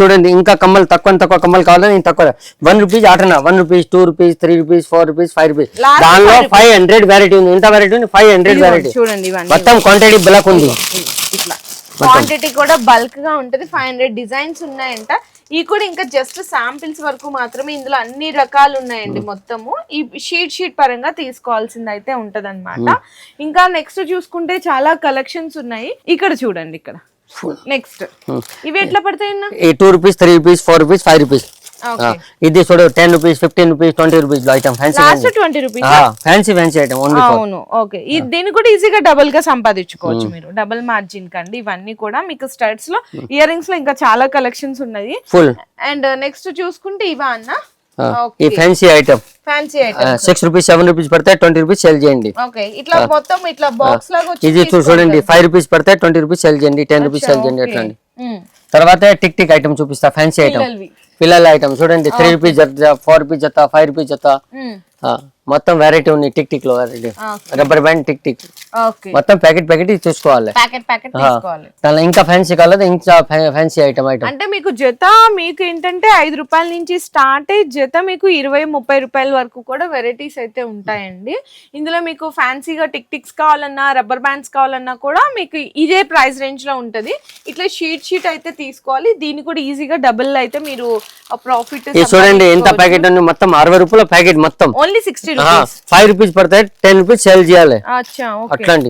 చూడండి ఇంకా కమ్మలు తక్కువ తక్కువ కమ్మలు కావాలని నేను తక్కువ one rupees ఆటనా? One rupees two rupees three rupees four rupees five rupees. దానిలో ఫైవ్ హండ్రెడ్ వెరైటీ ఉంది. ఎంత వెరైటీ ఉంది? ఫైవ్ హండ్రెడ్ వెరైటీ చూడండి మొత్తం క్వాంటిటీ బ్లాక్ ఉంది. క్వాంటిటీ కూడా బల్క్గా ఉంటది. ఫైవ్ హండ్రెడ్ డిజైన్స్ ఉన్నాయంట. ఈ కూడా ఇంకా జస్ట్ శాంపిల్స్ వరకు మాత్రమే ఇందులో అన్ని రకాలు ఉన్నాయండి మొత్తము. ఈ షీట్ షీట్ పరంగా తీసుకోవాల్సింది అయితే ఉంటది ఇంకా నెక్స్ట్ చూసుకుంటే చాలా కలెక్షన్స్ ఉన్నాయి. ఇక్కడ చూడండి ఇక్కడ. నెక్స్ట్ ఇవి ఎట్లా పడతాయి two rupees three rupees four rupees five rupees okay ఇది చూడు ten rupees fifteen rupees twenty rupees item fancy twenty rupees fancy fancy item అవును ఓకే దీన్ని కూడా ఈజీగా డబుల్గా సంపాదించుకోవచ్చు మీరు. డబుల్ మార్జిన్ కండి. ఇవన్నీ కూడా మీకు స్టడ్స్లో ఇయర్ రింగ్స్లో ఇంకా చాలా కలెక్షన్స్ ఉన్నాయి. ఫుల్ అండ్ నెక్స్ట్ చూసుకుంటే ఇవా అన్న? ఈ fancy item fancy item six rupees seven rupees పడతాయి ట్వంటీ రూపీస్ సెల్ చేయండి. ఓకే ఇట్లా మొత్తం ఇట్లా బాక్స్ లాగా వచ్చి ఇది చూడండి ఫైవ్ రూపీస్ పడతాయి ట్వంటీ రూపీస్ సెల్ చేయండి టెన్ రూపీస్ సెల్ చేయండి అండి మ్మ్. తర్వాత టిక్ టిక్ ఐటమ్ చూపిస్తా ఫ్యాన్సీ ఐటమ్ పిల్లల ఐటమ్ చూడండి త్రీ రూపీస్ జత ఫోర్ రూపీస్ జత ఫైవ్ రూపీస్ జత. ఆ, మొత్తం వెరైటీ ఉంది tick టిక్లో variety. Rubber band tick tick. మొత్తం ప్యాకెట్ ప్యాకెట్ చూసుకోవాలి. ప్యాకెట్ ప్యాకెట్ తీసుకోవాలి. దానిలో ఇంకా ఫ్యాన్సీ కాలేదు ఇంకా ఫ్యాన్సీ ఐటమ్ ఐటమ్ అంటే మీకు జత మీకు ఏంటంటే ఐదు రూపాయల నుంచి స్టార్ట్ అయ్యి జత మీకు ఇరవై ముప్పై రూపాయల వరకు కూడా వెరైటీస్ అయితే ఉంటాయండి. ఇందులో మీకు ఫ్యాన్సీగా టిక్ టిక్స్ కావాలన్నా రబ్బర్ బ్యాండ్స్ కావాలన్నా కూడా మీకు ఇదే ప్రైస్ రేంజ్లో ఉంటది. ఇట్లా షీట్ షీట్ అయితే తీసుకోవాలి. దీన్ని కూడా ఈజీగా డబుల్ అయితే మీరు ప్రాఫిట్ చూడండి ఎంత ప్యాకెట్ ఉంది మొత్తం అరవై రూపాయల ప్యాకెట్ మొత్తం. ఓన్లీ సిక్స్టీ ఫైవ్ రూపీస్ పడతాయి టెన్ రూపీస్ సేల్ చేయాలి. అచ్చా ఓకే. అట్లా అండి